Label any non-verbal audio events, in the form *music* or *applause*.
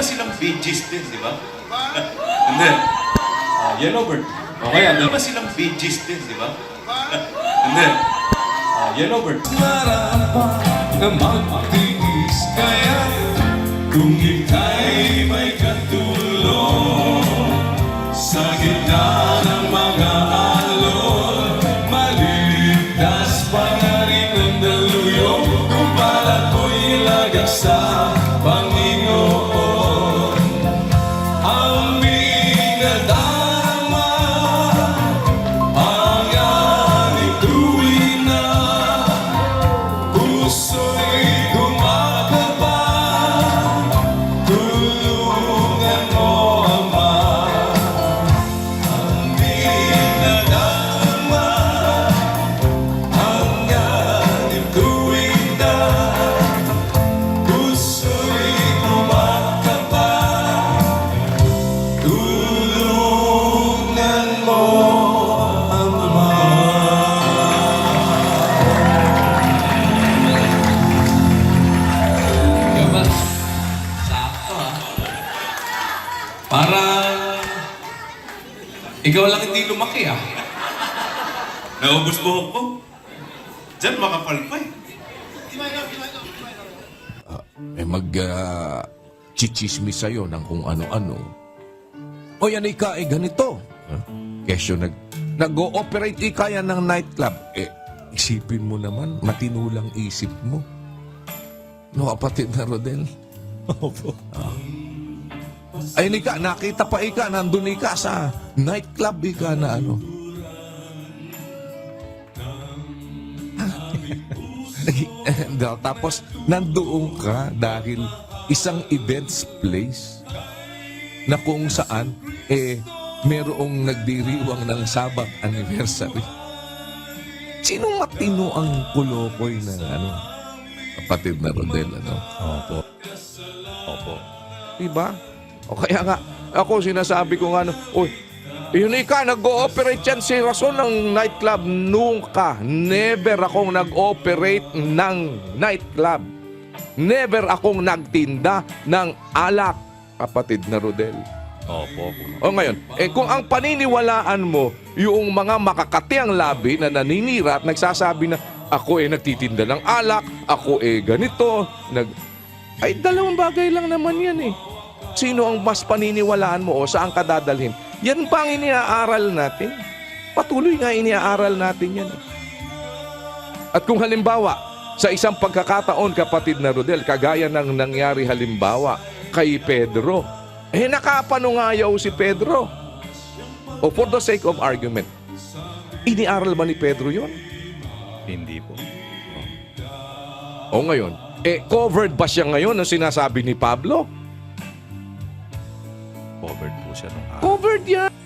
naman silang Gees din, di ba? Hindi. Ah, Yellowbird. Okay, ano naman silang Gees din, di ba? Hindi. Ah, Yellowbird. Marapat na magtiis kaya Kung ika'y may katulong Sa gitna ng mga alon Maliligtas pa nga rin ang daluyong Kung pala ko'y ilagak sa Diba? Sakto ha. Parang ikaw lang hindi lumaki ah. Naubos mo ako. Diyan, makapal pa eh. eh mag uh, chichismis sa'yo ng kung ano-ano. O yan ika, eh ganito. Huh? Kesyo nag, nag-ooperate ika yan ng nightclub. Eh, isipin mo naman, matinulang isip mo. No, kapatid na Rodel. Opo. Ay, ika, nakita pa ika, nandun ika sa nightclub ika na ano. *laughs* Dahil Tapos, nandoon ka dahil isang events place na kung saan, eh, merong nagdiriwang ng Sabbath anniversary. Sino matino ang kulokoy na ano? Kapatid na Rodel, ano? Opo. Opo. Diba? O kaya nga, ako sinasabi ko nga, ano, Uy, yun ka, nag-ooperate yan si Rason ng nightclub. Nunca, never akong nag-operate ng nightclub. Never akong nagtinda ng alak, kapatid na Rodel. Opo. O ngayon, eh kung ang paniniwalaan mo, yung mga makakatiang labi na naninira at nagsasabi na ako eh nagtitinda ng alak, ako eh ganito, nag... Ay, dalawang bagay lang naman yan eh. Sino ang mas paniniwalaan mo o saan ka dadalhin? Yan pa ang iniaaral natin. Patuloy nga iniaaral natin yan. eh. At kung halimbawa, sa isang pagkakataon, kapatid na Rodel, kagaya ng nangyari halimbawa kay Pedro, eh nakapanungayaw si Pedro. O for the sake of argument, iniaral ba ni Pedro yon? Hindi po. O ngayon, eh covered ba siya ngayon ng sinasabi ni Pablo? Covered po siya nung araw. Covered yan.